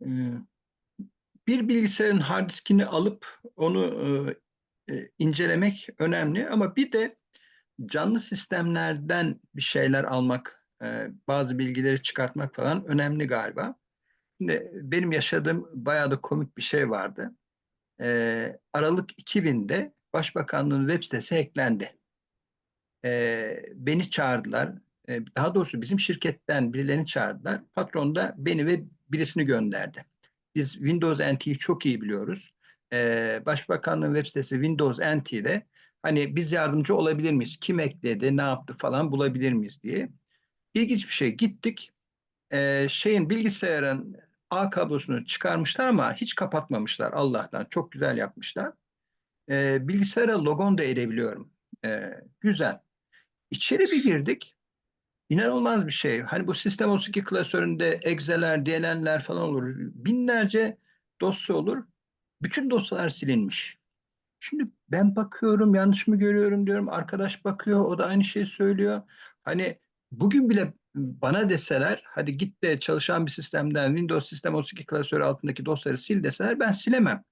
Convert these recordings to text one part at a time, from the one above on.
Ee, Bir bilgisayarın hard diskini alıp onu e, e, incelemek önemli ama bir de canlı sistemlerden bir şeyler almak, e, bazı bilgileri çıkartmak falan önemli galiba. Şimdi benim yaşadığım bayağı da komik bir şey vardı. Aralık 2000'de Başbakanlığın web sitesi hacklendi. Beni çağırdılar. Ee, daha doğrusu bizim şirketten birilerini çağırdılar. Patron da beni ve birisini gönderdi. Biz Windows NT'yi çok iyi biliyoruz. Ee, Başbakanlığın web sitesi Windows NT'de hani biz yardımcı olabilir miyiz? Kim ekledi, ne yaptı falan bulabilir miyiz diye. İlginç bir şey. Gittik. Ee, şeyin bilgisayarın A kablosunu çıkarmışlar ama hiç kapatmamışlar Allah'tan. Çok güzel yapmışlar. Bilgisayara logon da edebiliyorum. Güzel. İçeri bir girdik. İnanılmaz bir şey. Hani bu Sistem 32 klasöründe Excel'ler, DLL'ler falan olur. Binlerce dosya olur. Bütün dosyalar silinmiş. Şimdi ben bakıyorum, yanlış mı görüyorum diyorum. Arkadaş bakıyor, o da aynı şeyi söylüyor. Hani bugün bile bana deseler, hadi git de çalışan bir sistemden Windows Sistem 32 klasörü altındaki dosyaları sil deseler ben silemem.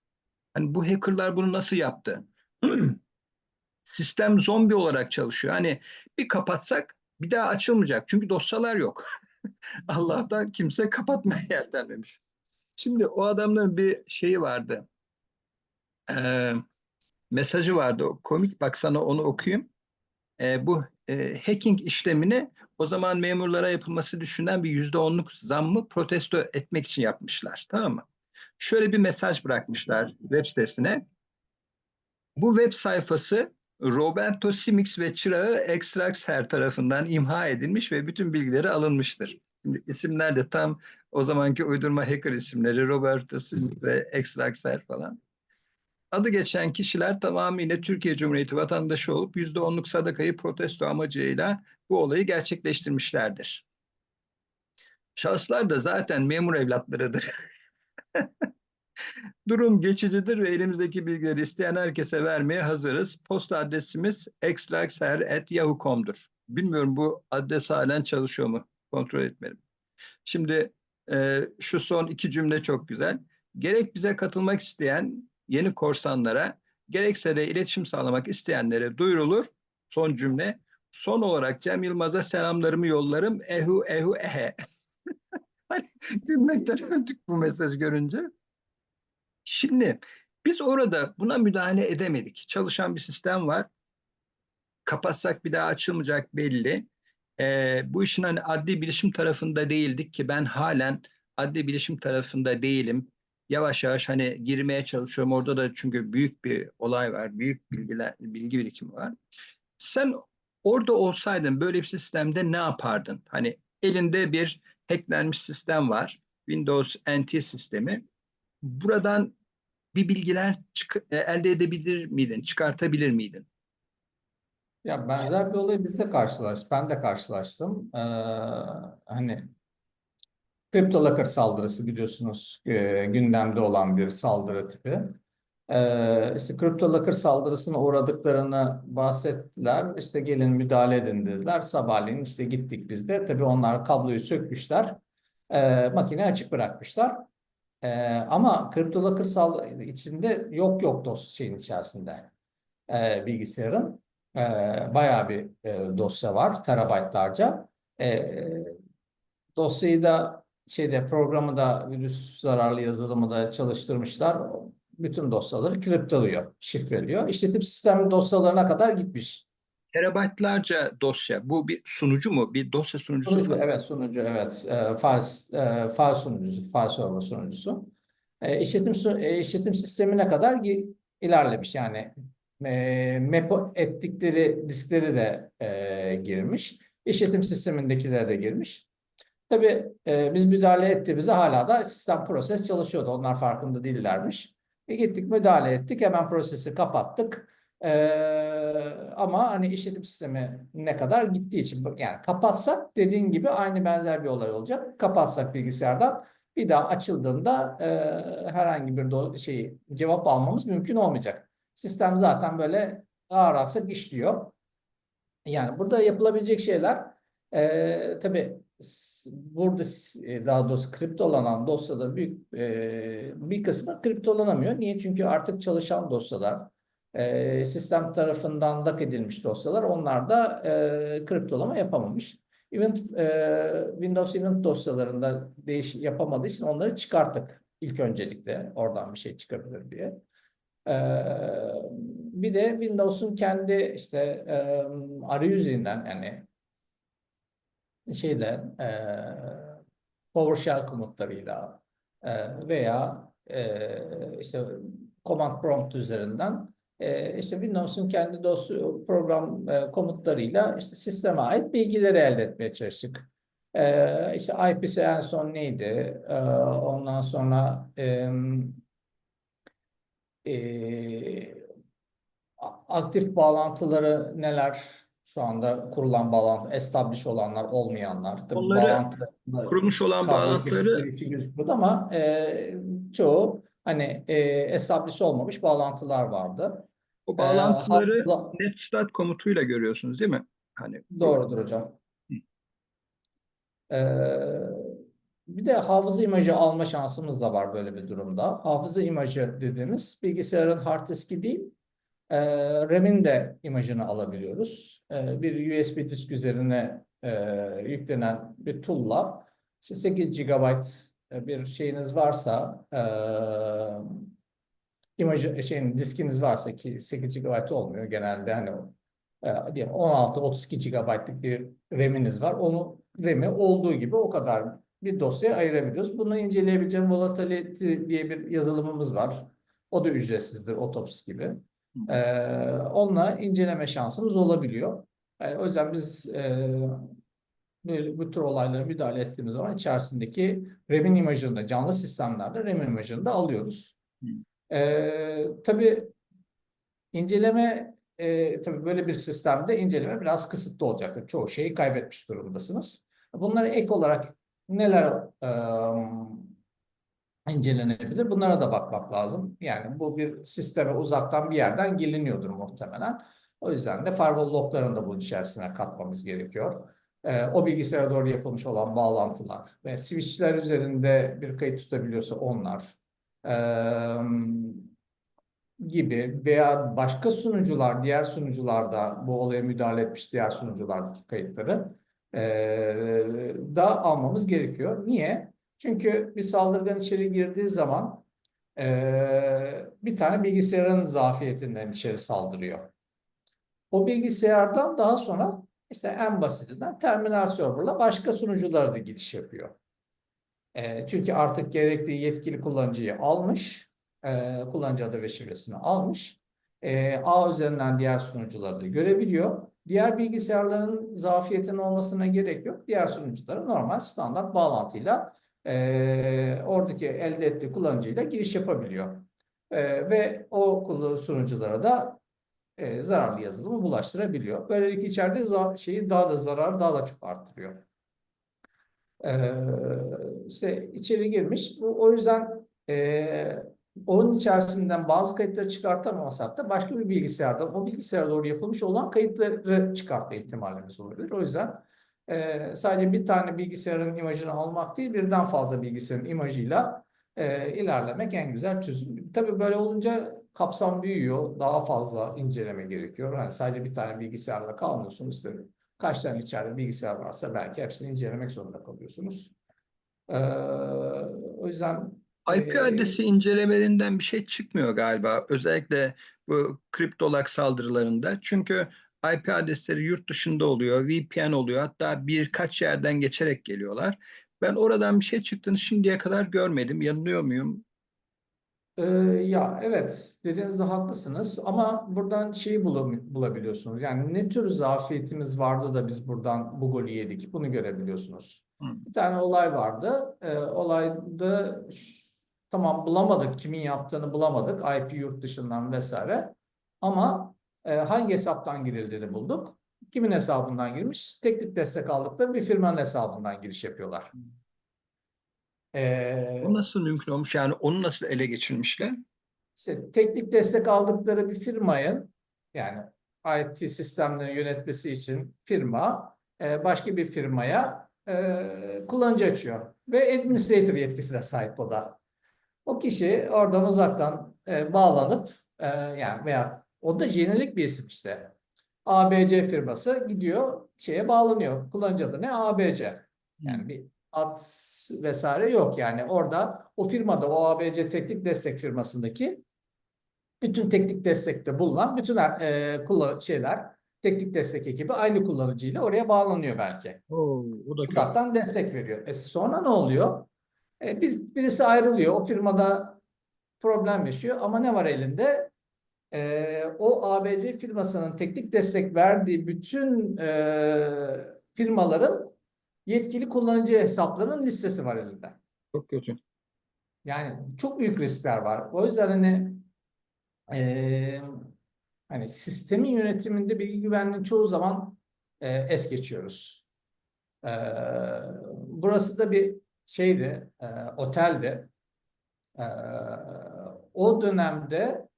Hani bu hackerlar bunu nasıl yaptı? Sistem zombi olarak çalışıyor. Hani bir kapatsak bir daha açılmayacak. Çünkü dosyalar yok. Allah'tan kimse kapatmaya yeltenmemiş. Şimdi o adamların bir şeyi vardı. Ee, mesajı vardı. Komik bak sana onu okuyayım. Ee, bu e, hacking işlemini o zaman memurlara yapılması düşünen bir yüzde onluk zammı protesto etmek için yapmışlar. Tamam mı? Şöyle bir mesaj bırakmışlar web sitesine. Bu web sayfası Roberto Simix ve çırağı Extraxer tarafından imha edilmiş ve bütün bilgileri alınmıştır. Şimdi isimler de tam o zamanki uydurma hacker isimleri Roberto Simix ve Extraxer falan. Adı geçen kişiler tamamıyla Türkiye Cumhuriyeti vatandaşı olup yüzde onluk sadakayı protesto amacıyla bu olayı gerçekleştirmişlerdir. Şahıslar da zaten memur evlatlarıdır. Durum geçicidir ve elimizdeki bilgileri isteyen herkese vermeye hazırız. Posta adresimiz extraxer.yahoo.com'dur. Bilmiyorum bu adres halen çalışıyor mu? Kontrol etmedim. Şimdi e, şu son iki cümle çok güzel. Gerek bize katılmak isteyen yeni korsanlara, gerekse de iletişim sağlamak isteyenlere duyurulur. Son cümle. Son olarak Cem Yılmaz'a selamlarımı yollarım. Ehu ehu ehe. Hani Gülmekten öldük bu mesaj görünce. Şimdi biz orada buna müdahale edemedik. Çalışan bir sistem var. Kapatsak bir daha açılmayacak belli. Ee, bu işin hani adli bilişim tarafında değildik ki ben halen adli bilişim tarafında değilim. Yavaş yavaş hani girmeye çalışıyorum. Orada da çünkü büyük bir olay var. Büyük bilgiler, bilgi birikimi var. Sen orada olsaydın böyle bir sistemde ne yapardın? Hani elinde bir hacklenmiş sistem var. Windows NT sistemi buradan bir bilgiler e, elde edebilir miydin, çıkartabilir miydin? Ya benzer bir olay biz de. Ben de karşılaştım. Ee, hani CryptoLocker saldırısı biliyorsunuz e, gündemde olan bir saldırı tipi. Ee, işte CryptoLocker saldırısına uğradıklarını bahsettiler. İşte gelin müdahale edin dediler. Sabahleyin işte gittik biz de. Tabii onlar kabloyu sökmüşler. Ee, makineyi açık bırakmışlar. Ee, ama CryptoLocker saldırı içinde yok yok dos şeyin içerisinde e, bilgisayarın. E, bayağı bir e, dosya var, terabaytlarca. E, dosyayı da şeyde programı da virüs zararlı yazılımı da çalıştırmışlar. Bütün dosyaları kriptoluyor, şifreliyor. İşletim sistemi dosyalarına kadar gitmiş. Terabaytlarca dosya. Bu bir sunucu mu? Bir dosya sunucusu Sunucu, mu? evet sunucu, evet. E, file, e, file sunucusu, file server sunucusu. E, işletim, e, işletim sistemine kadar ilerlemiş. Yani e, map ettikleri diskleri de e, girmiş. İşletim sistemindekileri de girmiş. Tabii e, biz müdahale ettiğimizde hala da sistem proses çalışıyordu. Onlar farkında değillermiş. E, gittik müdahale ettik. Hemen prosesi kapattık. E, ama hani işletim sistemi ne kadar gittiği için yani kapatsak dediğin gibi aynı benzer bir olay olacak. Kapatsak bilgisayardan bir daha açıldığında e, herhangi bir do- şey cevap almamız mümkün olmayacak. Sistem zaten böyle ağır aksak işliyor. Yani burada yapılabilecek şeyler e, tabii burada e, daha doğrusu kriptolanan dosyada büyük e, bir kısmı kriptolanamıyor. Niye? Çünkü artık çalışan dosyalar e, sistem tarafından lock edilmiş dosyalar onlar da e, kriptolama yapamamış. Event, e, Windows Event dosyalarında değiş yapamadığı için onları çıkarttık ilk öncelikle oradan bir şey çıkabilir diye. Ee, bir de Windows'un kendi işte e, arayüzünden yani şeyden e, PowerShell komutlarıyla e, veya e, işte command prompt üzerinden e, işte Windows'un kendi dosya program e, komutlarıyla işte sisteme ait bilgileri elde etmeye çalıştık. E, işte IP'si en son neydi? E, ondan sonra e, e, aktif bağlantıları neler? Şu anda kurulan bağlantı, establish olanlar, olmayanlar. Tabii Onları bağlantı kurulmuş olan bağlantıları gözüküyordu ama e, çoğu hani e, establish olmamış bağlantılar vardı. O E, bağlantıları ha- netstart komutuyla görüyorsunuz değil mi? Hani Doğrudur hocam. Ee, bir de hafıza imajı alma şansımız da var böyle bir durumda. Hafıza imajı dediğimiz bilgisayarın hard diski değil, e, RAM'in de imajını alabiliyoruz. E, bir USB disk üzerine e, yüklenen bir tool'la işte 8 GB bir şeyiniz varsa e, imajı şeyin diskiniz varsa ki 8 GB olmuyor genelde hani e, diyelim 16-32 GB'lık bir RAM'iniz var. Onu RAM'i olduğu gibi o kadar bir dosyaya ayırabiliyoruz. Bunu inceleyebileceğim Volatility diye bir yazılımımız var. O da ücretsizdir, Otopsi gibi. E, onunla inceleme şansımız olabiliyor. E, o yüzden biz e, böyle bu tür olaylara müdahale ettiğimiz zaman içerisindeki RAM'in imajını da canlı sistemlerde RAM'in imajını da alıyoruz. Hı. E, tabii inceleme e, tabii böyle bir sistemde inceleme biraz kısıtlı olacaktır. Çoğu şeyi kaybetmiş durumdasınız. Bunlara ek olarak neler e, incelenebilir? Bunlara da bakmak lazım. Yani bu bir sisteme uzaktan bir yerden geliniyordur muhtemelen. O yüzden de firewall loglarını da bunun içerisine katmamız gerekiyor. E, o bilgisayara doğru yapılmış olan bağlantılar ve switchler üzerinde bir kayıt tutabiliyorsa onlar. Gibi veya başka sunucular, diğer sunucularda bu olaya müdahale etmiş diğer sunuculardaki kayıtları da almamız gerekiyor. Niye? Çünkü bir saldırgan içeri girdiği zaman bir tane bilgisayarın zafiyetinden içeri saldırıyor. O bilgisayardan daha sonra işte en basitinden terminal serverla başka sunuculara da giriş yapıyor. Eee, çünkü artık gerekli yetkili kullanıcıyı almış e, kullanıcı adı ve şifresini almış. E, ağ üzerinden diğer sunucuları da görebiliyor. Diğer bilgisayarların zafiyetinin olmasına gerek yok. Diğer sunuculara normal standart bağlantıyla e, oradaki elde ettiği kullanıcıyla giriş yapabiliyor. E, ve o sunuculara da e, zararlı yazılımı bulaştırabiliyor. Böylelikle içeride şeyi daha da zarar daha da çok arttırıyor. Ee, işte içeri girmiş. Bu, o yüzden e, onun içerisinden bazı kayıtları çıkartamamasak da başka bir bilgisayardan o bilgisayara doğru yapılmış olan kayıtları çıkartma ihtimalimiz olabilir. O yüzden e, sadece bir tane bilgisayarın imajını almak değil birden fazla bilgisayarın imajıyla e, ilerlemek en güzel çözüm. Tabii böyle olunca kapsam büyüyor. Daha fazla inceleme gerekiyor. Yani sadece bir tane bilgisayarla kalmıyorsunuz. İşte kaç tane içeride bilgisayar varsa belki hepsini incelemek zorunda kalıyorsunuz. Ee, o yüzden IP e, adresi incelemelerinden bir şey çıkmıyor galiba. Özellikle bu kriptolak saldırılarında. Çünkü IP adresleri yurt dışında oluyor, VPN oluyor. Hatta birkaç yerden geçerek geliyorlar. Ben oradan bir şey çıktığını şimdiye kadar görmedim. Yanılıyor muyum? Ee, ya evet dediğinizde haklısınız ama buradan şeyi bulabiliyorsunuz. Yani ne tür zafiyetimiz vardı da biz buradan bu golü yedik bunu görebiliyorsunuz. Hı. Bir tane olay vardı. Ee, olayda tamam bulamadık kimin yaptığını bulamadık IP yurt dışından vesaire ama e, hangi hesaptan girildiğini bulduk. Kimin hesabından girmiş? Teknik destek aldıkları bir firmanın hesabından giriş yapıyorlar. Ee, O nasıl mümkün olmuş? Yani onu nasıl ele geçirmişler? İşte teknik destek aldıkları bir firmayın yani IT sistemleri yönetmesi için firma e, başka bir firmaya e, kullanıcı açıyor ve administrator yetkisine sahip o da. O kişi oradan uzaktan e, bağlanıp e, yani veya o da jenerik bir isim işte. ABC firması gidiyor şeye bağlanıyor. Kullanıcı adı ne? ABC. Yani bir ad vesaire yok. Yani orada o firmada o ABC teknik destek firmasındaki bütün teknik destekte bulunan bütün e, kullan şeyler teknik destek ekibi aynı kullanıcıyla oraya bağlanıyor belki. Oo, o da. Uzaktan destek veriyor. E sonra ne oluyor? E, biz, birisi ayrılıyor. O firmada problem yaşıyor ama ne var elinde? E, o ABC firmasının teknik destek verdiği bütün e, firmaların yetkili kullanıcı hesaplarının listesi var elinde. Çok kötü. Yani çok büyük riskler var. O yüzden hani eee, hani sistemin yönetiminde bilgi güvenliğini çoğu zaman eee, es geçiyoruz. Eee, burası da bir şeydi, eee, oteldi. Eee, o dönemde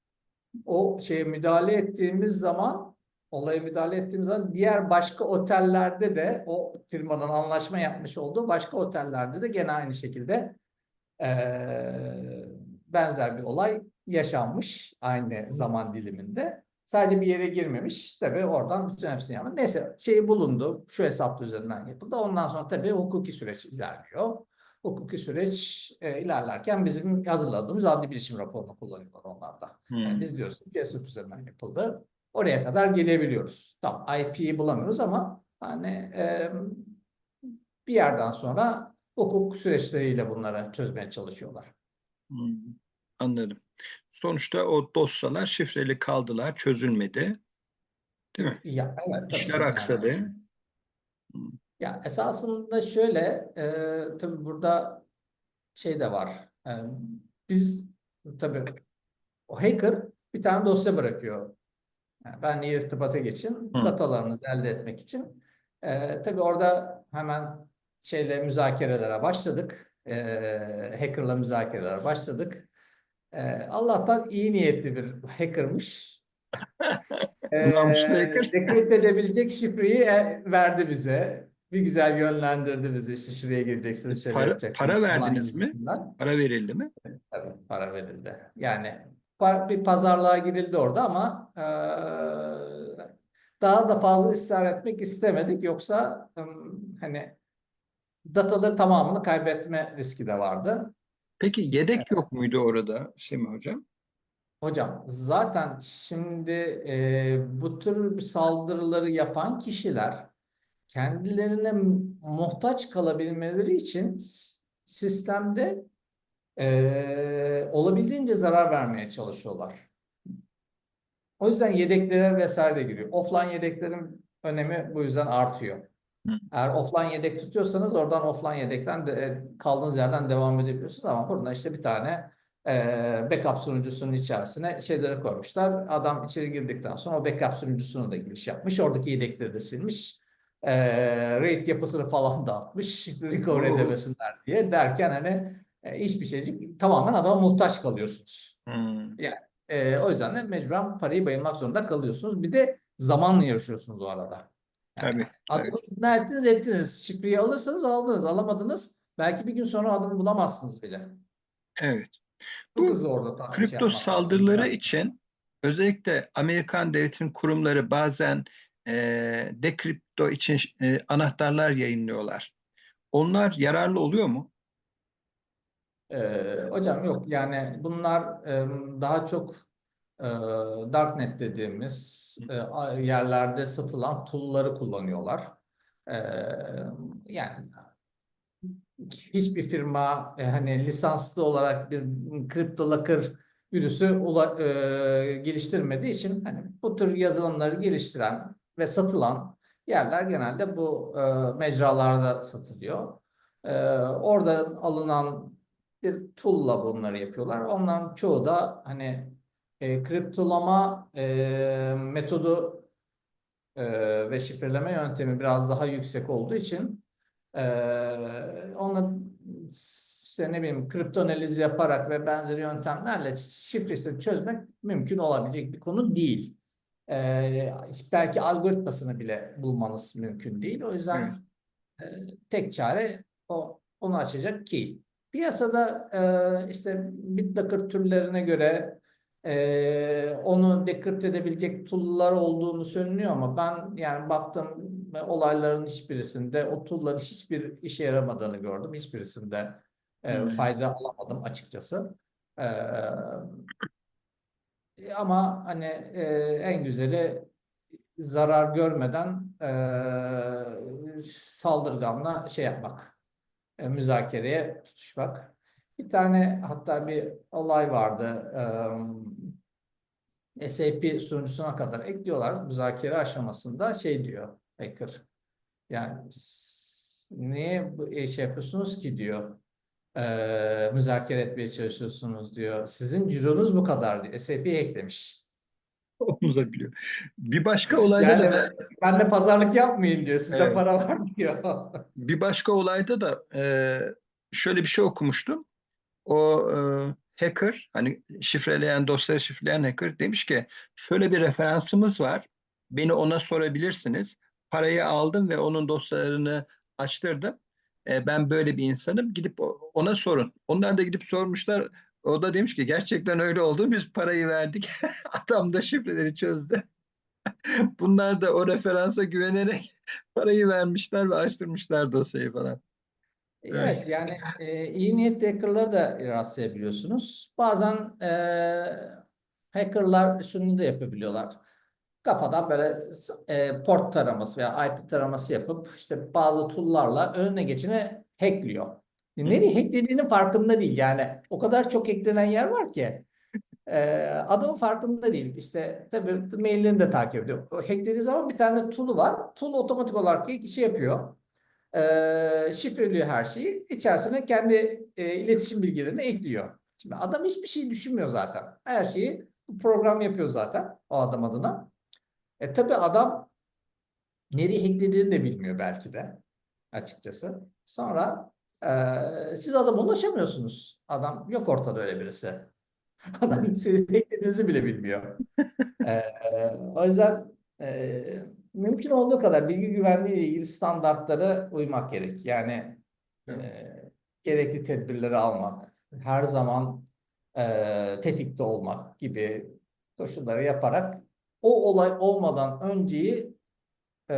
o şeye müdahale ettiğimiz zaman olaya müdahale ettiğimiz zaman diğer başka otellerde de o firmanın anlaşma yapmış olduğu başka otellerde de gene aynı şekilde eee, benzer bir olay yaşanmış aynı zaman diliminde. Sadece bir yere girmemiş. Tabii oradan bütün hepsini yapmış. Neyse şey bulundu. Şu hesap üzerinden yapıldı. Ondan sonra tabii hukuki süreç ilerliyor. Hukuki süreç e, ilerlerken bizim hazırladığımız adli bilişim raporunu kullanıyorlar onlar da. Yani Hmm. biz diyorsun ki ESOP üzerinden yapıldı. Oraya kadar gelebiliyoruz. Tamam IP'yi bulamıyoruz ama hani e, bir yerden sonra hukuk süreçleriyle bunları çözmeye çalışıyorlar. Hmm, Anladım. Sonuçta o dosyalar şifreli kaldılar, çözülmedi. Değil mi? Ya, evet, tabii İşler canım yani. aksadı. Ya esasında şöyle, e, tabii burada şey de var. E, biz tabii o hacker bir tane dosya bırakıyor. Benle irtibata geçin, Hı. datalarınızı elde etmek için. E, tabii orada hemen şeyle müzakerelere başladık. E, hackerla müzakerelere başladık. E, Allah'tan iyi niyetli bir hackermış. Hacker. dekrypt edebilecek şifreyi e, verdi bize. Bir güzel yönlendirdi bizi. İşte şuraya gireceksiniz, şöyle Para- yapacaksınız para verdiniz mi? Para verildi mi? Tabii para verildi. Yani bir pazarlığa girildi orada ama daha da fazla ısrar etmek istemedik. Yoksa hani dataları tamamını kaybetme riski de vardı. Peki yedek yok muydu orada Semih Hocam? Hocam zaten şimdi e, bu tür saldırıları yapan kişiler kendilerine muhtaç kalabilmeleri için sistemde e, olabildiğince zarar vermeye çalışıyorlar. O yüzden yedeklere vesaire giriyor. Offline yedeklerin önemi bu yüzden artıyor. Eğer offline yedek tutuyorsanız oradan offline yedekten de, e, kaldığınız yerden devam edebiliyorsunuz ama burada işte bir tane e, backup sunucusunun içerisine şeyleri koymuşlar. Adam içeri girdikten sonra o backup sunucusuna da giriş yapmış. Oradaki yedekleri de silmiş. E, RAID yapısını falan dağıtmış. Recover edemesinler diye derken hani e, hiçbir şeycik tamamen adama muhtaç kalıyorsunuz. Hmm. E, o yüzden de mecburen parayı bayılmak zorunda kalıyorsunuz. Bir de zamanla yarışıyorsunuz o arada. Yani Tabii, tabii. adamı ikna ettiniz ettiniz. Şifreyi alırsanız aldınız. Alamadınız. Belki bir gün sonra adamı bulamazsınız bile. Evet. Bu orada şey Kripto lazım. saldırıları Yani. için özellikle Amerikan devletinin kurumları bazen e, dekripto için e, anahtarlar yayınlıyorlar. Onlar yararlı oluyor mu? Ee, hocam yok yani bunlar em, daha çok e, darknet dediğimiz e, yerlerde satılan tool'ları kullanıyorlar. Ee, yani hiçbir firma e, hani lisanslı olarak bir kripto locker virüsü ula- e, geliştirmediği için hani bu tür yazılımları geliştiren ve satılan yerler genelde bu e, mecralarda satılıyor. E, oradan alınan bir tool'la bunları yapıyorlar. Onların çoğu da hani e, kriptolama e, metodu e, ve şifreleme yöntemi biraz daha yüksek olduğu için ee, onu işte ne bileyim kripto analiz yaparak ve benzeri yöntemlerle şifresini çözmek mümkün olabilecek bir konu değil. Ee, belki algoritmasını bile bulmanız mümkün değil. O yüzden tek çare o onu açacak key. Piyasada e, işte BitLocker türlerine göre e, onu dekrypt edebilecek tool'lar olduğunu söyleniyor ama ben yani baktım olayların hiçbirisinde o tool'ların hiçbir işe yaramadığını gördüm. Hiçbirisinde e, Hmm. fayda alamadım açıkçası. E, ama hani e, en güzeli zarar görmeden e, saldırganla şey yapmak, e, müzakereye tutuşmak. Bir tane hatta bir olay vardı. E, SAP sunucusuna kadar ekliyorlar müzakere aşamasında şey diyor hacker. Yani niye bu e, şey yapıyorsunuz ki diyor. E, müzakere etmeye çalışıyorsunuz diyor. Sizin cironuz bu kadar diyor. SAP eklemiş. Onu da biliyor. Bir başka olayda Yani da ben de pazarlık yapmayın diyor. Sizde Evet. para var diyor. bir başka olayda da e, şöyle bir şey okumuştum. O e, hacker hani şifreleyen dosyaları şifreleyen hacker demiş ki şöyle bir referansımız var. Beni ona sorabilirsiniz. Parayı aldım ve onun dosyalarını açtırdım. E, ben böyle bir insanım. Gidip ona sorun. Onlar da gidip sormuşlar. O da demiş ki gerçekten öyle oldu. Biz parayı verdik. Adam da şifreleri çözdü. Bunlar da o referansa güvenerek parayı vermişler ve açtırmışlar dosyayı falan. Evet yani e, iyi niyetli hackerları da rastlayabiliyorsunuz. Bazen e, hackerlar şunu da yapabiliyorlar. Kafadan böyle e, port taraması veya IP taraması yapıp işte bazı tool'larla önüne geçeni hackliyor. Nereye hacklediğinin farkında değil yani. O kadar çok hacklenen yer var ki. E, adamın farkında değil. İşte tabii maillerini de takip ediyor. Hacklediği zaman bir tane tool'u var. Tool otomatik olarak şey yapıyor. Ee, şifreliyor her şeyi. İçerisine kendi e, iletişim bilgilerini ekliyor. Şimdi adam hiçbir şey düşünmüyor zaten. Her şeyi program yapıyor zaten o adam adına. E tabii adam nereye hacklediğini de bilmiyor belki de açıkçası. Sonra siz adama ulaşamıyorsunuz. Adam yok ortada öyle birisi. Adam sizin hacklediğinizi bile bilmiyor. O yüzden e, mümkün olduğu kadar bilgi güvenliği ile ilgili standartlara uymak gerek. Yani e, gerekli tedbirleri almak, her zaman e, tefikte olmak gibi koşulları yaparak o olay olmadan önceyi e,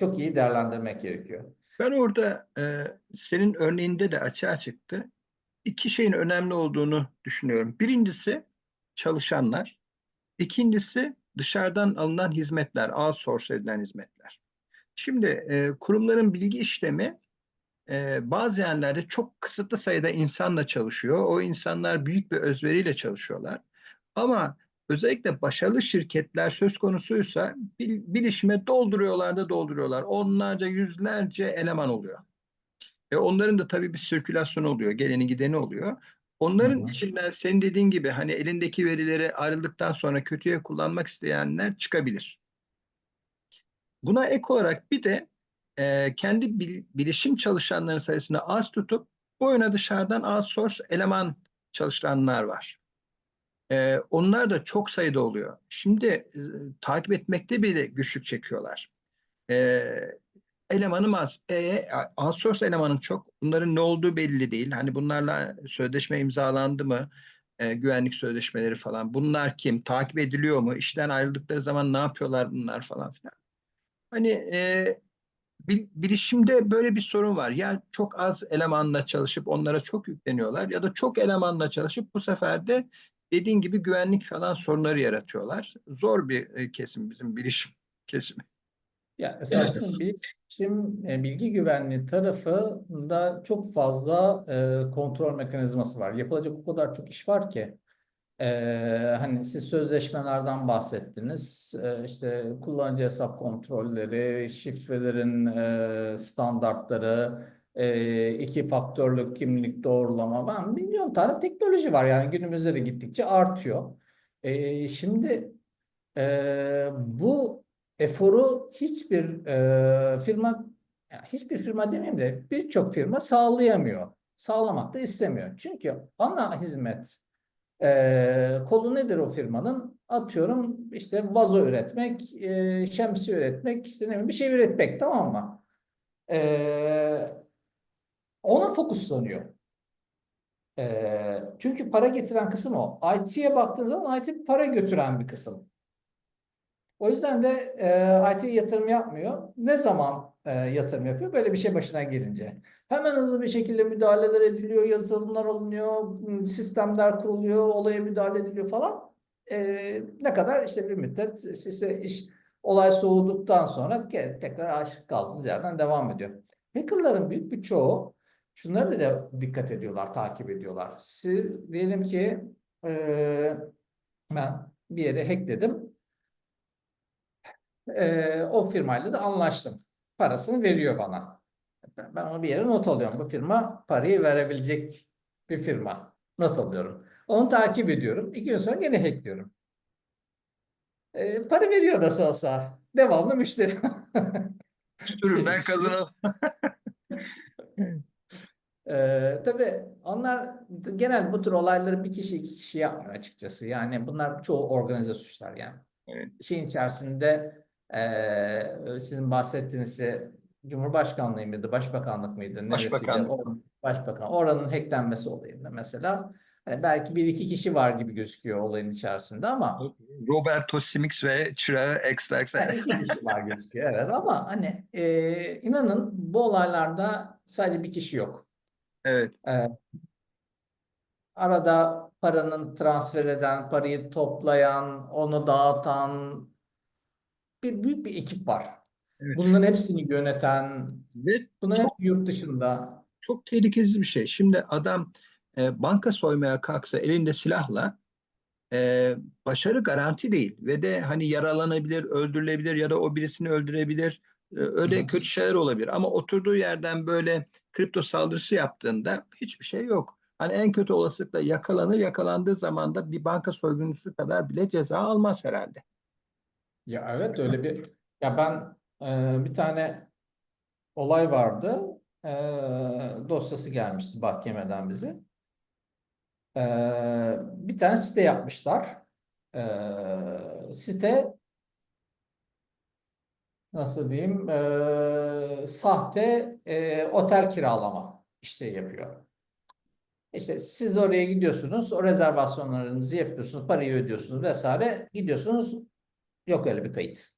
çok iyi değerlendirmek gerekiyor. Ben orada e, senin örneğinde de açığa çıktı. İki şeyin önemli olduğunu düşünüyorum. Birincisi çalışanlar. İkincisi dışarıdan alınan hizmetler, outsource edilen hizmetler. Şimdi e, kurumların bilgi işlemi e, bazı yerlerde çok kısıtlı sayıda insanla çalışıyor. O insanlar büyük bir özveriyle çalışıyorlar. Ama özellikle başarılı şirketler söz konusuysa bil, bilişime dolduruyorlar da dolduruyorlar. Onlarca, yüzlerce eleman oluyor. Ve onların da tabii bir sirkülasyon oluyor, geleni gideni oluyor. Onların hı. içinden senin dediğin gibi hani elindeki verileri ayrıldıktan sonra kötüye kullanmak isteyenler çıkabilir. Buna ek olarak bir de e, kendi bil- bilişim çalışanların sayısını az tutup boyuna dışarıdan outsource eleman çalıştıranlar var. E, onlar da çok sayıda oluyor. Şimdi e, takip etmekte bile güçlük çekiyorlar. E, elemanım az. E, outsource elemanın çok. Bunların ne olduğu belli değil. Hani bunlarla sözleşme imzalandı mı? E, güvenlik sözleşmeleri falan. Bunlar kim? Takip ediliyor mu? İşten ayrıldıkları zaman ne yapıyorlar bunlar falan filan. Hani e, bil- bilişimde böyle bir sorun var. Ya çok az elemanla çalışıp onlara çok yükleniyorlar ya da çok elemanla çalışıp bu sefer de dediğin gibi güvenlik falan sorunları yaratıyorlar. Zor bir e, kesim bizim bilişim kesimi. Ya esasında bilişim e, bilgi güvenliği tarafında çok fazla e, kontrol mekanizması var. Yapılacak o kadar çok iş var ki. E, hani siz sözleşmelerden bahsettiniz. E, işte kullanıcı hesap kontrolleri, şifrelerin e, standartları, e, iki faktörlü kimlik doğrulama. Ben milyon tane teknoloji var yani günümüzde de gittikçe artıyor. E, şimdi e, bu eforu hiçbir e, firma hiçbir firma demeyeyim de birçok firma sağlayamıyor. Sağlamak da istemiyor. Çünkü ana hizmet e, kolu nedir o firmanın? Atıyorum işte vazo üretmek, e, şemsiye üretmek, işte ne bileyim bir şey üretmek tamam mı? Ona fokuslanıyor. Ee, çünkü para getiren kısım o. IT'ye baktığın zaman IT para götüren bir kısım. O yüzden de e, IT yatırım yapmıyor. Ne zaman e, yatırım yapıyor? Böyle bir şey başına gelince. Hemen hızlı bir şekilde müdahaleler ediliyor, yazılımlar alınıyor, sistemler kuruluyor, olaya müdahale ediliyor falan. E, ne kadar işte bir müddet size iş olay soğuduktan sonra tekrar aşık kaldığınız yerden devam ediyor. Hackerların büyük bir çoğu şunları da dikkat ediyorlar, takip ediyorlar. Siz diyelim ki e, ben bir yere hackledim. Ee, o firmayla da anlaştım. Parasını veriyor bana. Ben, ben onu bir yere not alıyorum. Bu firma parayı verebilecek bir firma. Not alıyorum. Onu takip ediyorum. İki gün sonra gene hackliyorum. Ee, para veriyor nasıl olsa. Devamlı müşteri. Sürümden kazanan. Ee, tabii onlar genel bu tür olayları bir kişi iki kişi yapmıyor açıkçası. Yani bunlar çoğu organize suçlar yani. Evet. Şeyin içerisinde eee, sizin bahsettiğiniz şey Cumhurbaşkanlığı mıydı, Başbakanlık mıydı? Başbakanlık. O- Başbakan. Oranın hacklenmesi olayında mesela hani belki bir iki kişi var gibi gözüküyor olayın içerisinde ama Roberto Simix ve çırağı ekstra ekstra. yani iki kişi var gözüküyor evet ama hani eee, inanın bu olaylarda sadece bir kişi yok. Evet. Ee, arada paranın transfer eden, parayı toplayan, onu dağıtan bir büyük bir ekip var. Evet. Bunların hepsini yöneten, Ve bunların çok yurt dışında. çok tehlikeli bir şey. Şimdi adam e, banka soymaya kalksa elinde silahla e, başarı garanti değil ve de hani yaralanabilir, öldürülebilir ya da o birisini öldürebilir. E, öyle kötü şeyler olabilir. Ama oturduğu yerden böyle kripto saldırısı yaptığında hiçbir şey yok. Hani en kötü olasılıkla yakalanır. Yakalandığı zaman da bir banka soyguncusu kadar bile ceza almaz herhalde. Ya evet öyle bir ya ben e, bir tane olay vardı. E, dosyası gelmişti mahkemeden bize. E, bir tane site yapmışlar. E, site nasıl diyeyim e, sahte e, otel kiralama işte yapıyor. İşte siz oraya gidiyorsunuz, o rezervasyonlarınızı yapıyorsunuz, parayı ödüyorsunuz vesaire. Gidiyorsunuz, yok öyle bir kayıt.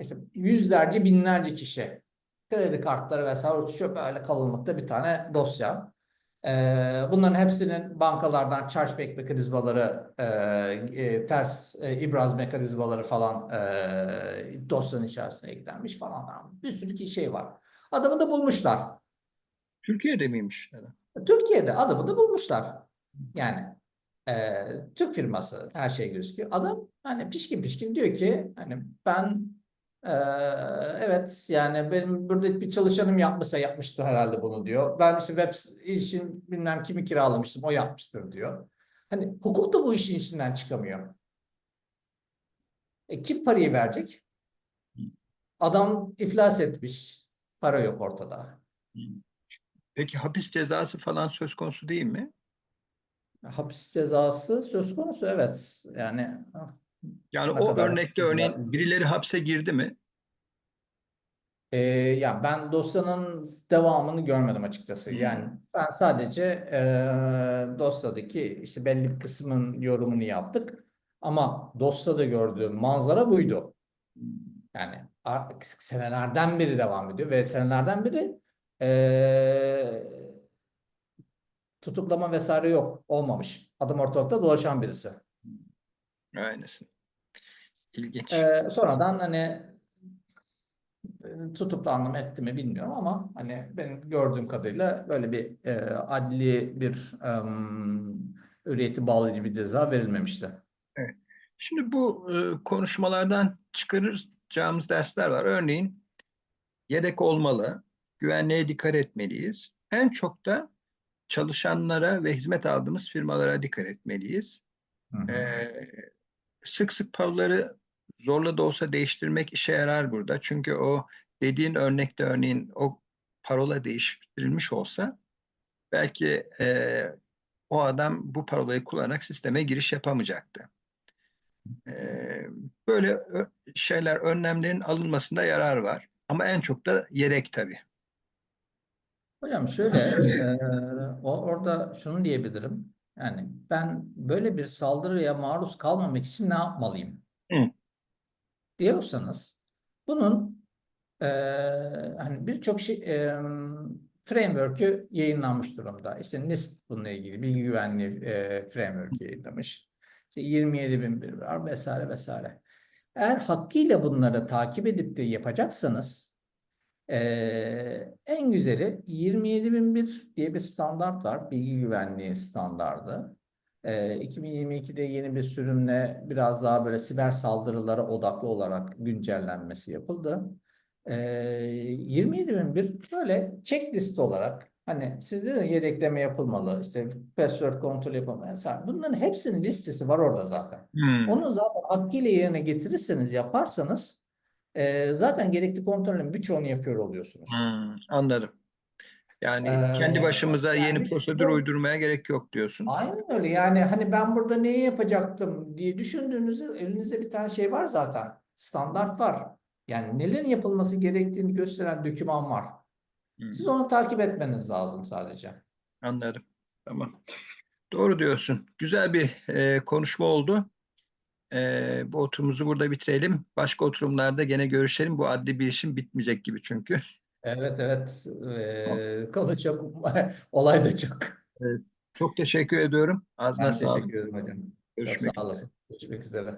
İşte yüzlerce, binlerce kişi kredi kartları vesaire uçuşuyor böyle kalınlıkta bir tane dosya. Bunların hepsinin bankalardan chargeback mekanizmaları, ters ibraz mekanizmaları falan dosyanın içerisine eklenmiş falan. Bir sürü ki şey var. Adamı da bulmuşlar. Türkiye'de miymiş? Türkiye'de adamı da bulmuşlar. Yani e, Türk firması her şey gözüküyor. Adam hani pişkin pişkin diyor ki hani ben e, evet yani benim burada bir çalışanım yapmışsa yapmıştır herhalde bunu diyor. Ben işte web için bilmem kimi kiralamıştım o yapmıştır diyor. Hani hukuk da bu işin içinden çıkamıyor. E, kim parayı verecek? Adam iflas etmiş. Para yok ortada. Peki hapis cezası falan söz konusu değil mi? Hapis cezası söz konusu evet. Yani ah, Yani Ne o örnekte örneğin birileri hapse girdi mi? e, ya ben dosyanın devamını görmedim açıkçası. Hmm. Yani ben sadece e, dosyadaki işte belli bir kısmın yorumunu yaptık. Ama dosyada gördüğüm manzara buydu. Yani senelerden beri devam ediyor ve senelerden beri e, tutuklama vesaire yok, olmamış. Adam ortalıkta dolaşan birisi. Aynısın. İlginç. Ee, sonradan hani e, tutuklandım etti mi bilmiyorum ama hani benim gördüğüm kadarıyla böyle bir e, adli bir em, hürriyeti bağlayıcı bir ceza verilmemişti. Şimdi bu e, konuşmalardan çıkaracağımız dersler var. Örneğin yedek olmalı, güvenliğe dikkat etmeliyiz. En çok da çalışanlara ve hizmet aldığımız firmalara dikkat etmeliyiz. Hı hı. Ee, sık sık paroları zorla da olsa değiştirmek işe yarar burada. Çünkü o dediğin örnekte örneğin o parola değiştirilmiş olsa belki e, o adam bu parolayı kullanarak sisteme giriş yapamayacaktı. E, böyle şeyler, önlemlerin alınmasında yarar var. Ama en çok da yedek tabii. Hocam şöyle, o- orada şunu diyebilirim. Yani ben böyle bir saldırıya maruz kalmamak için ne yapmalıyım? Hı. Diyorsanız bunun eee, hani birçok şey eee framework'ü yayınlanmış durumda. İşte NIST bununla ilgili bilgi güvenliği eee framework yayınlamış. İşte 27.001 var vesaire vesaire. Eğer hakkıyla bunları takip edip de yapacaksanız ee, en güzeli 27001 diye bir standart var. Bilgi güvenliği standardı. Ee, 2022'de yeni bir sürümle biraz daha böyle siber saldırılara odaklı olarak güncellenmesi yapıldı. Ee, 27001 böyle checklist olarak hani sizde de yedekleme yapılmalı, işte password kontrol yapılmalı. Bunların hepsinin listesi var orada zaten. Hmm. Onu zaten hakkıyla yerine getirirseniz, yaparsanız e, zaten gerekli kontrolün birçoğunu yapıyor oluyorsunuz. Hmm, anladım. Yani Ee, kendi başımıza yeni yani prosedür bu- uydurmaya gerek yok diyorsun. Aynen öyle. Yani hani ben burada neyi yapacaktım diye düşündüğünüzde elinizde bir tane şey var zaten. Standart var. Yani nelerin yapılması gerektiğini gösteren doküman var. Hmm, Siz onu takip etmeniz lazım sadece. anladım. Tamam. Doğru diyorsun. Güzel bir e, konuşma oldu. E, bu oturumumuzu burada bitirelim. Başka oturumlarda gene görüşelim. Bu adli bilişim bitmeyecek gibi çünkü. Evet evet. Ee, konu çok, olay da çok. Çok teşekkür ediyorum. Ağzına Ben sağlık. teşekkür ederim hocam. Görüşmek sağ olasın. Görüşmek üzere.